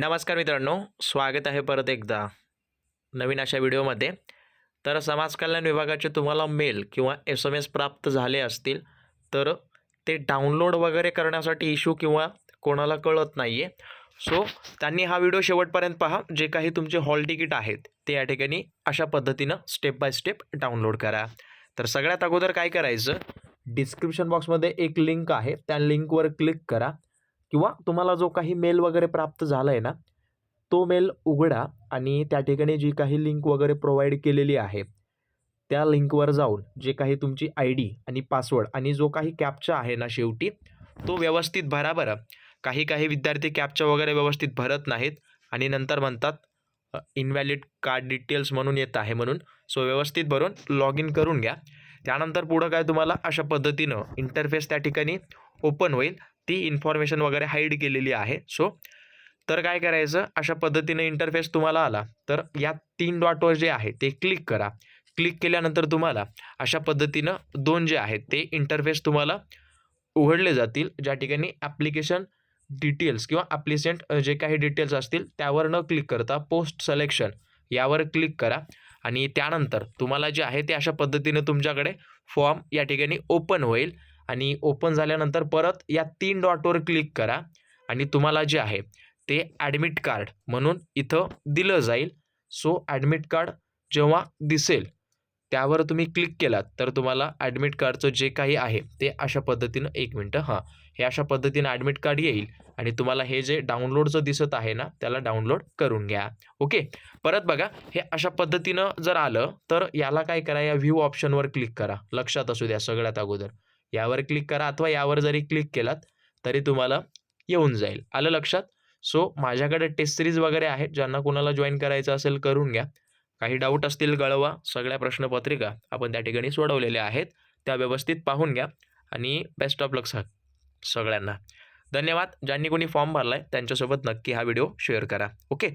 नमस्कार मित्रांनो स्वागत आहे परत एकदा नवीन अशा व्हिडिओमध्ये. तर समाज कल्याण विभागाचे तुम्हाला मेल किंवा एस एम एस प्राप्त झाले असतील तर ते डाउनलोड वगैरे करण्यासाठी इशू किंवा कोणाला कळत नाही आहे सो त्यांनी हा व्हिडिओ शेवटपर्यंत पहा जे काही तुमचे हॉल तिकीट आहेत ते या ठिकाणी अशा पद्धतीनं स्टेप बाय स्टेप डाउनलोड करा. तर सगळ्यात अगोदर काय करायचं डिस्क्रिप्शन बॉक्समध्ये एक लिंक आहे त्या लिंकवर क्लिक करा. किंवा तुम्हाला जो काही मेल वगैरे प्राप्त झाला आहे ना तो मेल उघडा आणि त्या ठिकाणी जी काही लिंक वगैरे प्रोव्हाइड केलेली आहे त्या लिंकवर जाऊन जे काही तुमची आय डी आणि पासवर्ड आणि जो काही कॅपचा आहे ना शेवटी तो व्यवस्थित भरा बरं. काही काही विद्यार्थी कॅपचा वगैरे व्यवस्थित भरत नाहीत आणि नंतर म्हणतात इनव्हॅलिड कार्ड डिटेल्स म्हणून येत आहे म्हणून सो व्यवस्थित भरून लॉग इन करून घ्या. त्यानंतर पुढं काय तुम्हाला अशा पद्धतीनं इंटरफेस त्या ठिकाणी ओपन होईल. ती इन्फॉर्मेशन वगैरे हाईड केलेली आहे. सो तर काय करायचं? अशा पद्धतीने इंटरफेस तुम्हाला आला. तर या तीन डॉटवर जे आहे ते क्लिक करा. क्लिक केल्यानंतर तुम्हाला अशा पद्धतीनं दोन जे आहेत ते इंटरफेस तुम्हाला उघडले जातील. ज्या ठिकाणी ॲप्लिकेशन डिटेल्स किंवा ॲप्लिसेंट जे काही डिटेल्स असतील त्यावर न क्लिक करता पोस्ट सलेक्शन यावर क्लिक करा. आणि त्यानंतर तुम्हाला जे आहे ते अशा पद्धतीने तुमच्याकडे फॉर्म या ठिकाणी ओपन होईल. आणि ओपन झाल्यानंतर परत या तीन डॉटवर क्लिक करा. आणि तुम्हाला जे आहे ते ॲडमिट कार्ड म्हणून इथं दिलं जाईल. सो ॲडमिट कार्ड जेव्हा दिसेल त्यावर तुम्ही क्लिक केलात तर तुम्हाला ॲडमिट कार्डचं जे काही आहे ते अशा पद्धतीनं एक मिनटं हां हे अशा पद्धतीनं ॲडमिट कार्ड येईल. आणि तुम्हाला हे जे डाउनलोडचं दिसत आहे ना त्याला डाउनलोड करून घ्या. ओके परत बघा हे अशा पद्धतीनं जर आलं तर याला काय करा या व्ह्यू ऑप्शनवर क्लिक करा. लक्षात असू द्या सगळ्यात अगोदर. यावर क्लिक करा अथवा यावर जरी क्लिक केलात तरी तुम्हाला येऊन जाईल. आलं लक्षात? सो माझ्याकडे टेस्ट सिरीज वगैरे आहेत ज्यांना कोणाला जॉईन करायचं असेल करून घ्या. काही डाऊट असतील गळवा. सगळ्या प्रश्नपत्रिका आपण त्या ठिकाणी सोडवलेल्या आहेत. त्या व्यवस्थित पाहून घ्या आणि बेस्ट ऑफ लक सगळ्यांना. धन्यवाद. ज्यांनी कोणी फॉर्म भरला आहे त्यांच्यासोबत नक्की हा व्हिडिओ शेअर करा. ओके